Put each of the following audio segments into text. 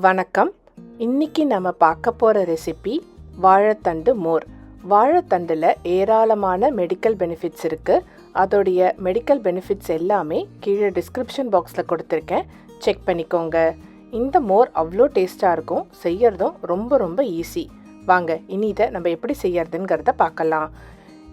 வணக்கம். இன்னைக்கு நம்ம பார்க்க போகிற ரெசிபி வாழைத்தண்டு மோர். வாழைத்தண்டில் ஏராளமான மெடிக்கல் பெனிஃபிட்ஸ் இருக்குது அதோடைய மெடிக்கல் பெனிஃபிட்ஸ் எல்லாமே கீழே டிஸ்கிரிப்ஷன் பாக்ஸில் கொடுத்துருக்கேன். செக் பண்ணிக்கோங்க. இந்த மோர் அவ்வளோ டேஸ்ட்டாக இருக்கும். செய்யறதும் ரொம்ப ரொம்ப ஈஸி வாங்க இனி இதை நம்ம எப்படி செய்யறதுங்கிறத பார்க்கலாம்.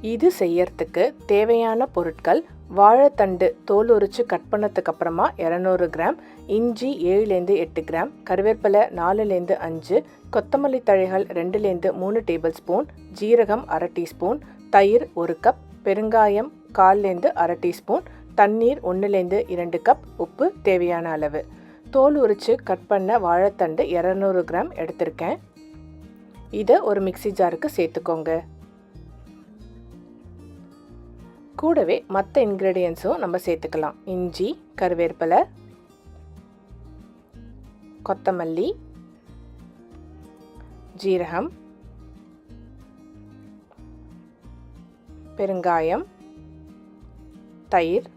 இது செய்யறதுக்கு தேவையான பொருட்கள் வாழைத்தண்டு தோல் உரித்து கட் பண்ணதுக்கு அப்புறமா இரநூறு கிராம் இஞ்சி ஏழுலேருந்து எட்டு கிராம் கருவேப்பிலை நாலுலேருந்து அஞ்சு கொத்தமல்லி தழைகள் ரெண்டுலேருந்து மூணு டேபிள் ஸ்பூன் ஜீரகம் அரை டீஸ்பூன் தயிர் ஒரு கப் பெருங்காயம் கால்லேருந்து அரை டீஸ்பூன் தண்ணீர் ஒன்றுலேருந்து இரண்டு கப் உப்பு தேவையான அளவு. தோல் உரித்து கட் பண்ண வாழைத்தண்டு இரநூறு கிராம் எடுத்திருக்கேன். இதை ஒரு மிக்ஸி ஜாருக்கு சேர்த்துக்கோங்க. கூடவே மற்ற இன்க்ரீடியன்ஸும் நம்ம சேர்த்துக்கலாம். இஞ்சி கருவேப்பிலை கொத்தமல்லி ஜீரகம் பெருங்காயம் தயிர்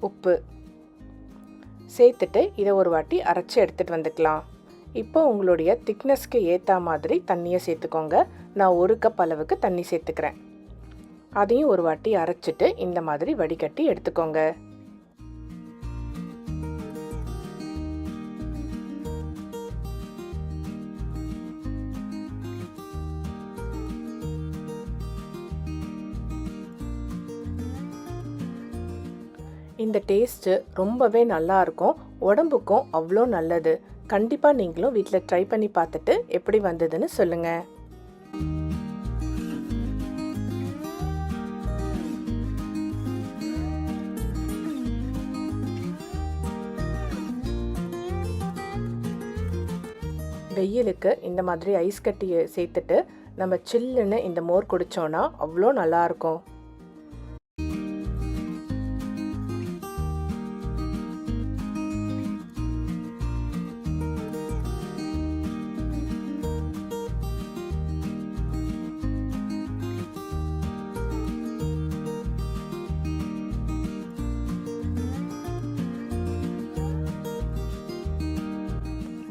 உப்பு. சேர்த்துட்டு இதை ஒரு வாட்டி அரைச்சி எடுத்துகிட்டு வந்துக்கலாம். இப்போ உங்களுடைய திக்னஸ்க்கு ஏற்ற மாதிரி தண்ணியை சேர்த்துக்கோங்க. நான் ஒரு கப் அளவுக்கு தண்ணி சேர்த்துக்கிறேன். அதையும் ஒரு வாட்டி அரைச்சிட்டு இந்த மாதிரி வடிகட்டி எடுத்துக்கோங்க. இந்த டேஸ்ட்டு ரொம்பவே நல்லா இருக்கும். உடம்புக்கும் அவ்வளோ நல்லது. கண்டிப்பாக நீங்களும் வீட்டில் ட்ரை பண்ணி பார்த்துட்டு எப்படி வந்ததுன்னு சொல்லுங்கள் வெயிலுக்கு இந்த மாதிரி ஐஸ் கட்டியை சேர்த்துட்டு நம்ம சில்லுன்னு இந்த மோர் குடித்தோன்னா அவ்வளோ நல்லாயிருக்கும்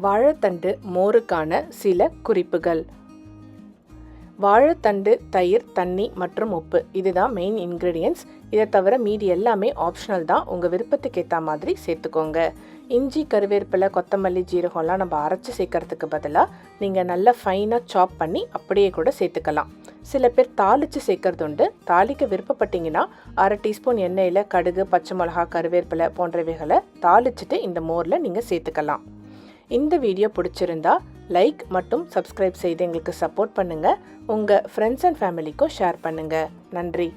வாழைத்தண்டு மோருக்கான சில குறிப்புகள். வாழைத்தண்டு தயிர் தண்ணி மற்றும் உப்பு. இதுதான் மெயின் இன்க்ரீடியன்ஸ் இதை தவிர மீதி எல்லாமே ஆப்ஷனல் தான். உங்கள் விருப்பத்துக்கு ஏற்ற மாதிரி சேர்த்துக்கோங்க. இஞ்சி கருவேப்பிலை கொத்தமல்லி ஜீரகம்லாம் நம்ம அரைச்சி சேர்க்கறதுக்கு பதிலாக நீங்கள் நல்லா ஃபைனாக சாப் பண்ணி அப்படியே கூட சேர்த்துக்கலாம். சில பேர் தாளித்து சேர்க்கறது உண்டு. தாளிக்க விருப்பப்பட்டீங்கன்னா அரை டீஸ்பூன் எண்ணெயில் கடுகு பச்சை மிளகா கருவேப்பிலை போன்றவைகளை தாளிச்சிட்டு இந்த மோரில் நீங்கள் சேர்த்துக்கலாம். இந்த வீடியோ பிடிச்சிருந்தா லைக் மற்றும் சப்ஸ்கிரைப் செய்து எங்களுக்கு சப்போர்ட் பண்ணுங்கள் உங்கள் ஃப்ரெண்ட்ஸ் அண்ட் ஃபேமிலிக்கும் ஷேர் பண்ணுங்கள் நன்றி.